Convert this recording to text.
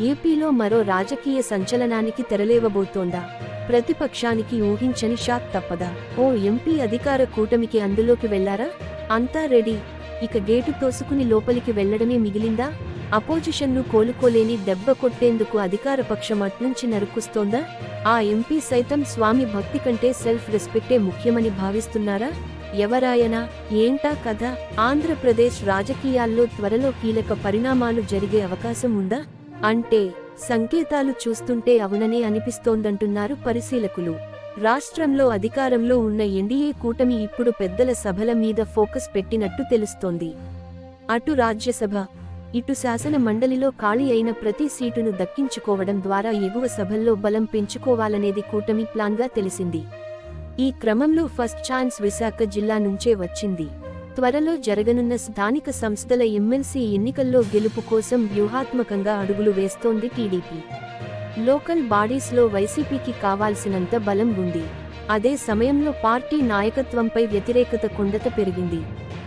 ఏపీలో మరో రాజకీయ సంచలనానికి తెరలేవబోతోందా? ప్రతిపక్షానికి ఊహించని షాక్ తప్పదా? ఓ ఎంపీ అధికార కూటమికి అందులోకి వెళ్ళారా? అంతా రెడీ. ఇక గేటు తోసుకుని లోపలికి వెళ్ళడమే మిగిలిందా? అపోజిషన్ను కోలుకోలేని దెబ్బ కొట్టేందుకు అధికార పక్షం అట్నుంచి నరుకుస్తోందా ఆ ఎంపీ సైతం స్వామి భక్తి కంటే సెల్ఫ్ రెస్పెక్టే ముఖ్యమని భావిస్తున్నారా? ఎవరాయనా? ఏంటా కథ? ఆంధ్రప్రదేశ్ రాజకీయాల్లో త్వరలో కీలక పరిణామాలు జరిగే అవకాశం ఉందా? అంటే సంకేతాలు చూస్తుంటే అవుననే అనిపిస్తోందంటున్నారు పరిశీలకులు. రాష్ట్రంలో అధికారంలో ఉన్న ఎన్డీఏ కూటమి ఇప్పుడు పెద్దల సభల మీద ఫోకస్ పెట్టినట్టు తెలుస్తోంది. అటు రాజ్యసభ ఇటు శాసన మండలిలో ఖాళీ అయిన ప్రతి సీటును దక్కించుకోవడం ద్వారా ఎగువ సభల్లో బలం పెంచుకోవాలనేది కూటమి ప్లాన్గా తెలిసింది. ఈ క్రమంలో ఫస్ట్ ఛాన్స్ విశాఖ జిల్లా నుంచే వచ్చింది. త్వరలో జరగనున్న స్థానిక సంస్థల ఎమ్మెల్సీ ఎన్నికల్లో గెలుపు కోసం వ్యూహాత్మకంగా అడుగులు వేస్తోంది టీడీపీ. లోకల్ బాడీస్లో వైసీపీకి కావాల్సినంత బలం ఉంది. అదే సమయంలో పార్టీ నాయకత్వంపై వ్యతిరేకత కొండత పెరిగింది.